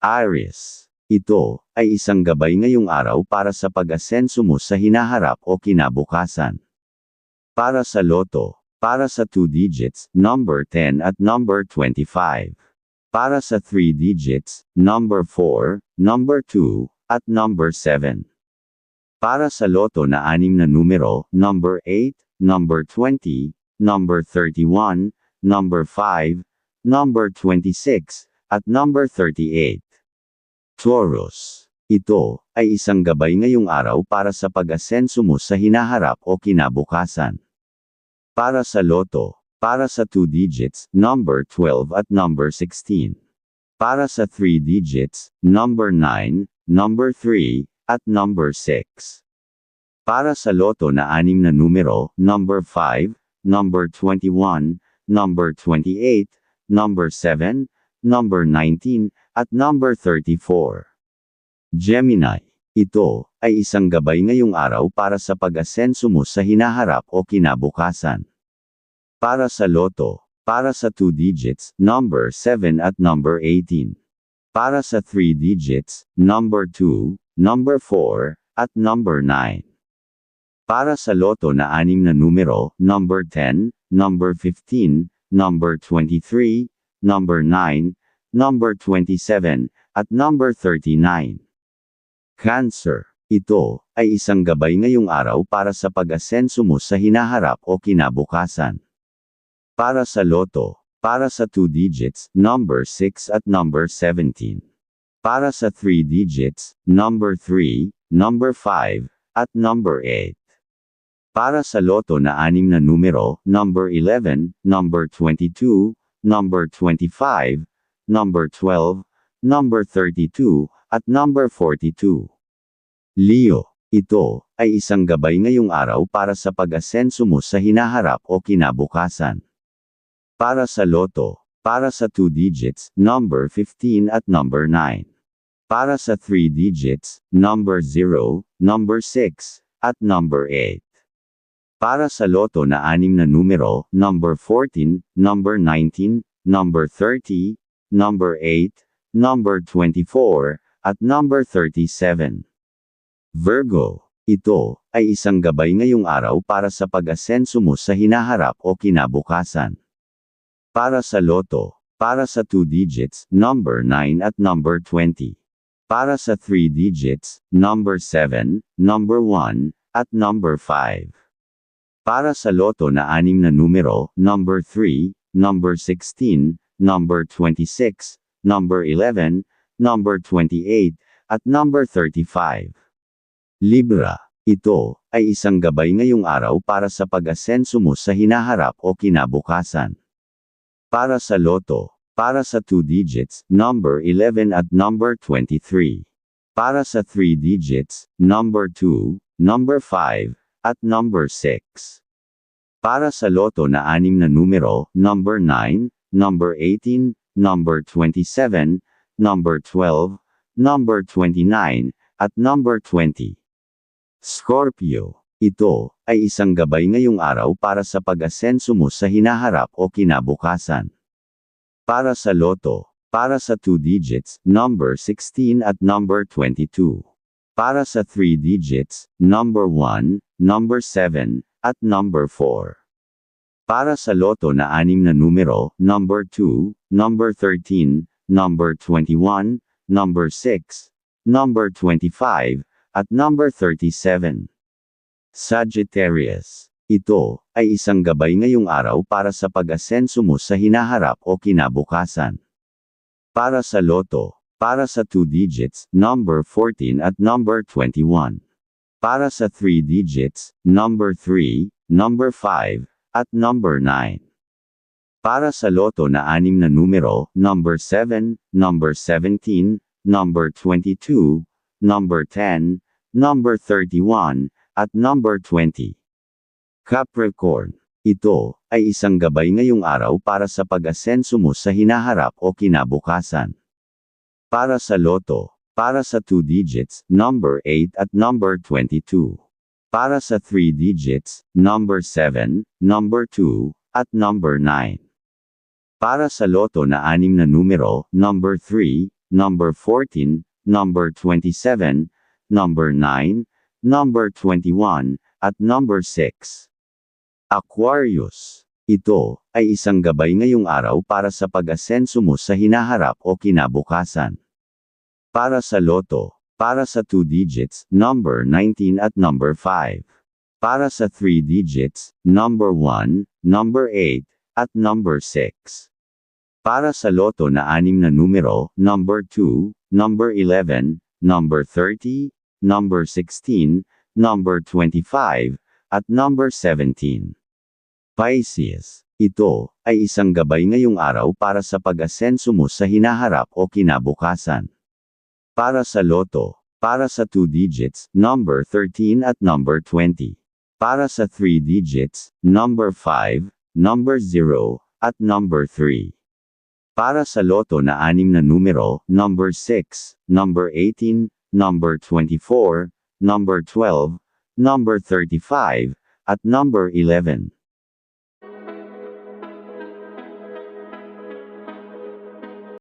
Aries. Ito, ay isang gabay ngayong araw para sa pag-asenso mo sa hinaharap o kinabukasan. Para sa loto, para sa 2 digits, number 10 at number 25. Para sa 3 digits, number 4, number 2, at number 7. Para sa loto na anim na numero, number 8, number 20, number 31, number 5, number 26, at number 38. Taurus. Ito, ay isang gabay ngayong araw para sa pag-asenso mo sa hinaharap o kinabukasan. Para sa loto, para sa 2 digits, number 12 at number 16. Para sa 3 digits, number 9, number 3, at number 6. Para sa loto na anim na numero, number 5, number 21, number 28, number 7, number 19, at number 34. Gemini. Ito, ay isang gabay ngayong araw para sa pag-asenso mo sa hinaharap o kinabukasan. Para sa loto, para sa 2 digits, number 7 at number 18. Para sa 3 digits, number 2, number 4, at number 9. Para sa loto na anim na numero, number 10, number 15, number 23, number 9, number 27, at number 39. Cancer. Ito, ay isang gabay ngayong araw para sa pag-asenso mo sa hinaharap o kinabukasan. Para sa loto, para sa 2 digits, number 6 at number 17. Para sa 3 digits, number 3, number 5, at number 8. Para sa loto na anim na numero, number 11, number 22, number 25, number 12, number 32, at number 42. Leo, ito, ay isang gabay ngayong araw para sa pag-asenso mo sa hinaharap o kinabukasan. Para sa loto, para sa 2 digits, number 15 at number 9. Para sa 3 digits, number 0, number 6, at number 8. Para sa loto na anim na numero, number 14, number 19, number 30, number 8, number 24, at number 37. Virgo, ito, ay isang gabay ngayong araw para sa pag-asenso mo sa hinaharap o kinabukasan. Para sa loto, para sa 2 digits, number 9 at number 20. Para sa 3 digits, number 7, number 1, at number 5. Para sa loto na anim na numero, number 3, number 16, number 26, number 11, number 28, at number 35. Libra, ito, ay isang gabay ngayong araw para sa pag-asenso mo sa hinaharap o kinabukasan. Para sa loto, para sa 2 digits, number 11 at number 23. Para sa 3 digits, number 2, number 5, at number 6. Para sa loto na anim na numero, number 9, number 18, number 27, number 12, number 29, at number 20. Scorpio. Ito, ay isang gabay ngayong araw para sa pag-asenso mo sa hinaharap o kinabukasan. Para sa loto, para sa 2 digits, number 16 at number 22. Para sa 3 digits, number 1, number 7, at number 4. Para sa loto na anim na numero, number 2, number 13, number 21, number 6, number 25, at number 37. Sagittarius. Ito, ay isang gabay ngayong araw para sa pag-asenso mo sa hinaharap o kinabukasan. Para sa loto, para sa 2 digits, number 14 at number 21. Para sa 3 digits, number 3, number 5, at number 9. Para sa loto na anim na numero, number 7, number 17, number 22, number 10, number 31, at number 20. Capricorn. Ito, ay isang gabay ngayong araw para sa pag-asenso mo sa hinaharap o kinabukasan. Para sa loto, para sa 2 digits, number 8 at number 22. Para sa 3 digits, number 7, number 2, at number 9. Para sa loto na anim na numero, number 3, number 14, number 27, number 9, number 21, at number 6. Aquarius. Ito ay isang gabay ngayong araw para sa pag-asenso mo sa hinaharap o kinabukasan. Para sa loto, para sa 2 digits, number 19 at number 5. Para sa 3 digits, number 1, number 8, at number 6. Para sa loto na anim na numero, number 2, number 11, number 30, number 16, number 25, at number 17. Pisces. Ito ay isang gabay ngayong araw para sa pag-asenso mo sa hinaharap o kinabukasan. Para sa loto, para sa 2 digits, number 13 at number 20. Para sa 3 digits, number 5, number 0, at number 3. Para sa loto na anim na numero, number 6, number 18, number 24, number 12, number 35, at number 11.